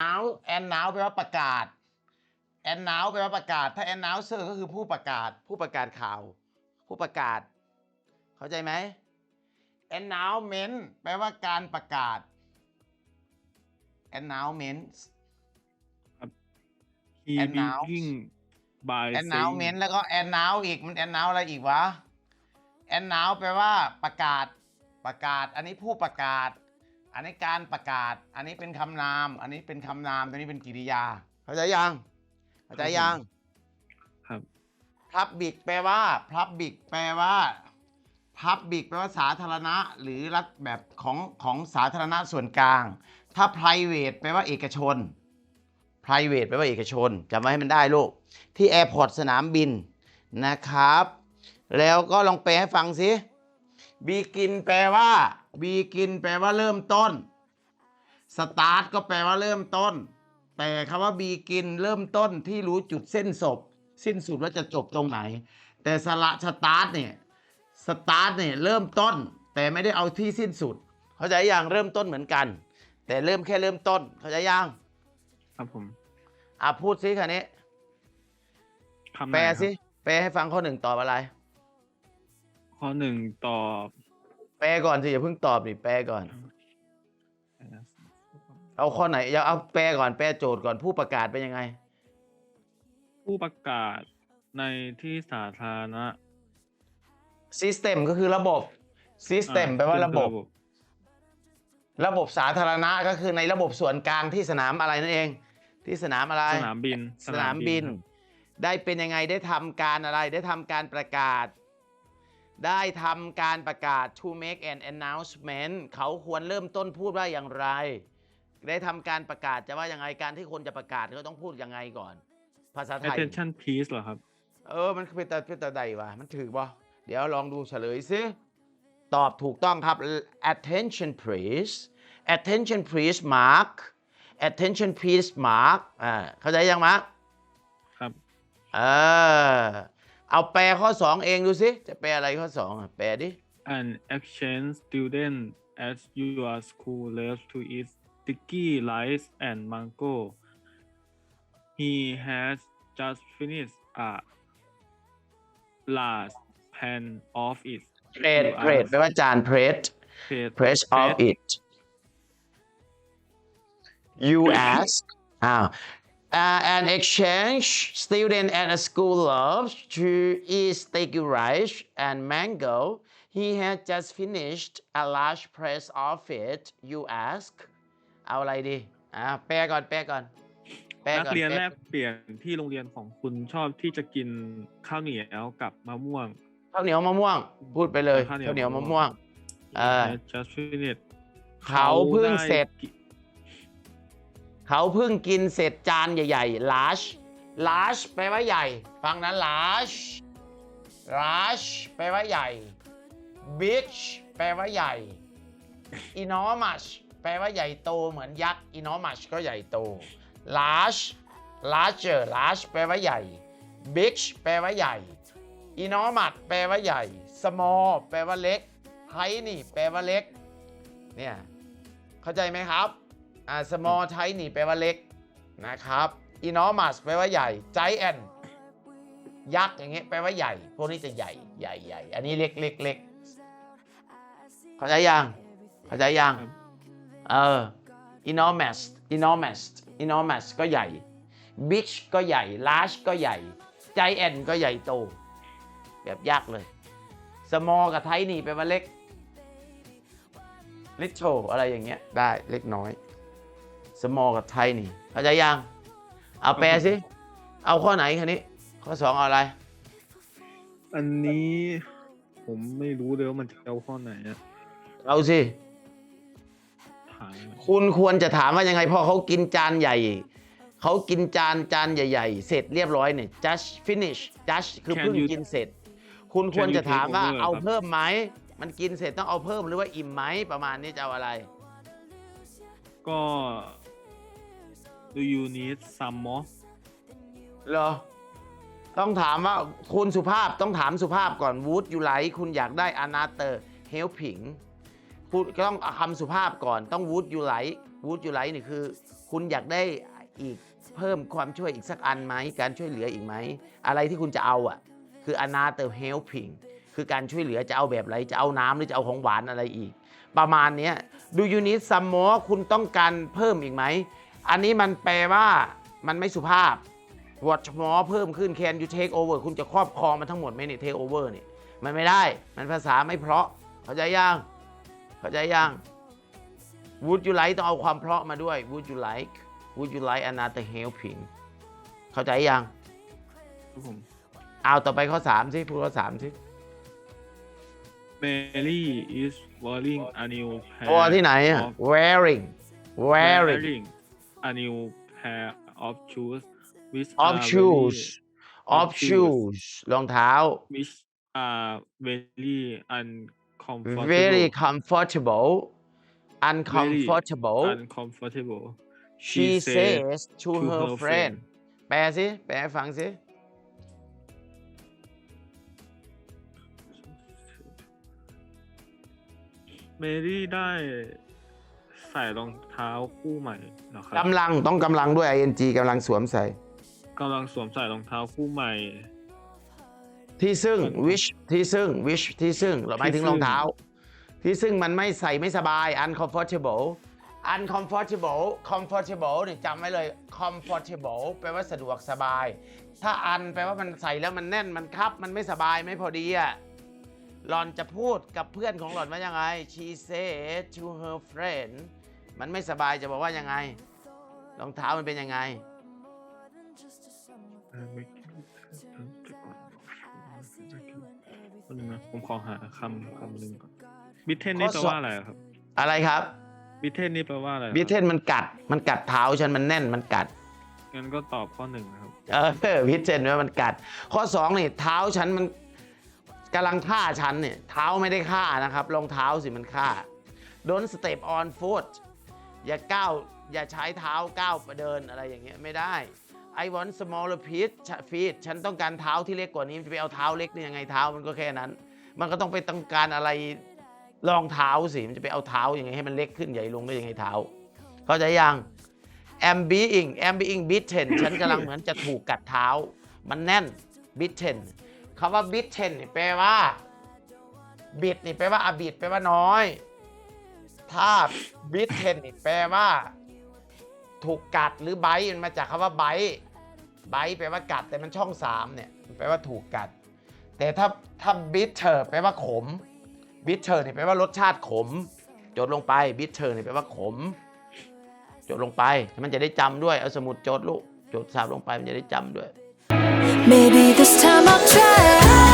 announce announce แปลว่าประกาศ announce แปลว่าประกาศ ถ้า announcer ก็คือผู้ประกาศ ผู้ประกาศข่าว ผู้ประกาศ เข้าใจไหม announcement แปลว่าการประกาศ announcement he Announce begin by announcement saying แล้วก็ announce อีกมัน announce อะไรอีกวะ announce แปลว่าประกาศประกาศ อันนี้ผู้ประกาศ อันนี้การประกาศ อันนี้เป็นคำนาม อันนี้เป็นคำนาม ตัวนี้เป็นกริยา เข้าใจยัง เข้าใจยัง ครับ public แปลว่า public แปลว่า public แปลว่าสาธารณะ หรือรัฐแบบของของสาธารณะส่วนกลาง ถ้า private แปลว่าเอกชน private แปลว่าเอกชนจำไว้ให้มันได้ลูก ที่แอร์พอร์ตสนามบินนะครับ แล้วก็ลองแปลให้ฟังสิ begin แปลว่า begin แปลว่าเริ่มต้น start ก็แปลว่าเริ่มต้น แต่คำว่า begin เริ่มต้นที่รู้จุดเส้นศพสิ้นสุดว่าจะจบตรงไหน แต่สละ start เนี่ย start เนี่ยเริ่มต้น แต่ไม่ได้เอาที่สิ้นสุด เข้าใจยังเริ่มต้นเหมือนกัน แต่เริ่มแค่เริ่มต้น เข้าใจยังครับผมอะพูดซิคันนี้คำไหนแปลครับสิแปลให้ฟังข้อหนึ่งตอบอะไร ข้อหนึ่งตอบ แปลก่อนสิอย่าเพิ่งตอบดิแปลก่อน เอาข้อไหนอย่าเอาแปลก่อนแปลโจทย์ก่อนผู้ประกาศเป็นยังไง ผู้ประกาศในที่สาธารณะ System ก็คือระบบ System อ่แปลว่าซึ่งระบบ ระบบสาธารณะก็คือในระบบส่วนกลางที่สนามอะไรนั่นเอง ที่สนามอะไร สนามบิน สนามบินครับได้เป็นยังไงได้ทำการอะไร ได้ทำการประกาศ ได้ทำการประกาศ to make an announcement เขาควรเริ่มต้นพูดว่าอย่างไร ได้ทำการประกาศจะว่ายังไงการที่คนจะประกาศเขาต้องพูดยังไงก่อน ภาษาไทย attention please เหรอครับ เออ มันเป็นแต่เป็นแต่ใดวะมันถือบ่เดี๋ยวลองดูเฉลยซิตอบถูกต้องครับ attention please attention please mark attention please mark อ่าเข้าใจยังมาร์คครับเออ เอาแปลข้อ2เองดูสิจะแปลอะไรข้อ2อะแปลดิ an exchange student at your school loves to eat sticky rice and mango he has just finished a large pan of it great You great ask. แปลว่าจาน plate Plate- press of plate it you ask อ้าว Uh, an exchange student at a school loves to eat sticky rice and mango. He had just finished a large press of it. You ask เอาอะไรดี อ่าแปลก่อน แปลก่อน แปลนักก่อนเรียนแปลแลกเปลี่ยนที่โรงเรียนของคุณชอบที่จะกินข้าวเหนียวกับมะม่วง ข้าวเหนียวมะม่วง พูดไปเลย ข้าวเหนียวข้าวเหนียวมะมะม่ม่ววง ง เออ He has just finished เขาเพิ่งได้เสร็จกิน เขาเพิ่งกินเสร็จจานใหญ่ๆ large large แปลว่าใหญ่ ฟังนะ large large แปลว่าใหญ่ big แปลว่าใหญ่ enormous แปลว่าใหญ่โตเหมือนยักษ์ enormous ก็ใหญ่โต large larger large แปลว่าใหญ่ big แปลว่าใหญ่ enormous แปลว่าใหญ่ small แปลว่าเล็ก tiny แปลว่าเล็ก เนี่ย เข้าใจไหมครับ อ่า small tiny แปลว่าเล็กนะครับ enormous แปลว่าใหญ่ giant ยักษ์อย่างเงี้ยแปลว่าใหญ่ พวกนี้จะใหญ่ใหญ่ใหญ่อันนี้เล็กเล็กเล็กเข้าใจยังเข้าใจยังครับเออ enormous enormous enormous ก็ใหญ่ big ก็ใหญ่ large ก็ใหญ่ giant ก็ใหญ่โต แบบยากเลย small กับ tiny แปลว่าเล็ก little อะไรอย่างเงี้ยได้เล็กน้อย small กับ tiny เข้าใจยังเอาแปลสิ เอาข้อไหนคันนี้ ข้อสองเอาอะไร อันนี้ผมไม่รู้เลยว่ามันจะเอาข้อไหนอะเอาสิ ถามคุณควรจะถามว่ายังไงพอเขากินจานใหญ่ เขากินจานจานใหญ่ ๆ เสร็จเรียบร้อยเนี่ย just finish just คือเพิ่งกินเสร็จ คุณควรจะถามว่าเอาเพิ่มไหม มันกินเสร็จต้องเอาเพิ่มหรือว่าอิ่มไหมประมาณนี้จะเอาอะไร ก็ do you need some more เหรอ ต้องถามว่าคุณสุภาพต้องถามสุภาพก่อน would you like คุณอยากได้ another helping พูดก็ต้องคำสุภาพก่อนต้อง would you like would you like นี่คือ คุณอยากได้อีกเพิ่มความช่วยอีกสักอันไหมการช่วยเหลืออีกไหม อะไรที่คุณจะเอาอะ คือ another helping คือการช่วยเหลือจะเอาแบบไหนจะเอาน้ำหรือจะเอาของหวานอะไรอีก ประมาณเนี้ย do you need some more คุณต้องการเพิ่มอีกไหม อันนี้มันแปลว่ามันไม่สุภาพ what more เพิ่มขึ้น can you take over คุณจะครอบครองมันทั้งหมดไหมเนี่ย take over เนี่ยมันไม่ได้ มันภาษาไม่เพราะ เข้าใจยัง เข้าใจยัง would you like ต้องเอาความเพราะมาด้วย would you like would you like another helping เข้าใจยังครับผมเอาต่อไปข้อ3สิพูดข้อ3สิ Mary is wearing a new pair ตัวที่ไหนอะ of wearing wearing wearing a new pair of shoes which of are shoes very- of of shoes shoes รองเท้า which are very uncomfortable very comfortable uncomfortable uncomfortable she says to to her her friend friend แปลสิ แปลให้ฟังสิ เมรี่ได้ ใส่รองเท้าคู่ใหม่เหรอครับกำลังต้องกำลังด้วย ing กำลังสวมใส่กำลังสวมใส่รองเท้าคู่ใหม่ ที่ซึ่ง wish ที่ซึ่ง wish ที่ซึ่งเราหมายถึงที่ซึ่รงองเท้า ที่ซึ่งมันไม่ใส่ไม่สบาย uncomfortable uncomfortable comfortable เนี่ยจำไว้เลย comfortable แปลว่าสะดวกสบาย ถ้า un แปลว่ามันใส่แล้วมันแน่นมันคับ มันไม่สบายไม่พอดีอะ หล่อนจะพูดกับเพื่อนของหล่อนว่ายังไง she said to her friend มันไม่สบายจะบอกว่ายังไง รองเท้ามันเป็นยังไงคนนึงนะผมขอหาคำคำหนึ่งก่อนบิทเทนนี่ข้แปลว่าอะไรครับอะไรครับ บิทเทนนี่แปลว่าอะไรบิทเทนมันกัด มันกัดเท้าฉันมันแน่นมันกัด งั้นก็ตอบข้อหนึ่งนะครับ เออพิเศษว่ามันกัด ข้อสองนี่เท้าฉันมัน กำลังฆ่าฉันเนี่ยเท้าไม่ได้ฆ่านะครับรองเท้าสิมันฆ่า don't step on foot อย่าก้าวอย่าใช้เท้าก้าวไปเดินอะไรอย่างเงี้ยไม่ได้ I want smaller feet feet ฉันต้องการเท้าที่เล็กกว่านี้จะไปเอาเท้าเล็กนี่ยังไงเท้ามันก็แค่นั้น มันก็ต้องไปต้องการอะไรรองเท้าสิมันจะไปเอาเท้ายังไงให้มันเล็กขึ้นใหญ่ลงได้ยังไงเท้า เข้าใจยัง am being am being bitten ฉันกำลังเหมือนจะถูกกัดเท้า มันแน่น bitten คำว่า bitten นี่แปลว่า บิดนี่แปลว่าอบิดแปลว่าน้อย ถ้า bitten นี่แปลว่า ถูกกัดหรือไบต์มันมาจากคำว่าไบต์ไบต์แปลว่ากัดแต่มันช่องสามเนี่ยมันแปลว่าถูกกัด แต่ถ้าถ้า bitter แปลว่าขม bitter นี่แปลว่ารสชาติขม จดลงไป bitter นี่แปลว่าขม จดลงไปมันจะได้จำด้วยเอาสมุดจดลูกจดสาบลงไปมันจะได้จำด้วย Maybe this time I'll try.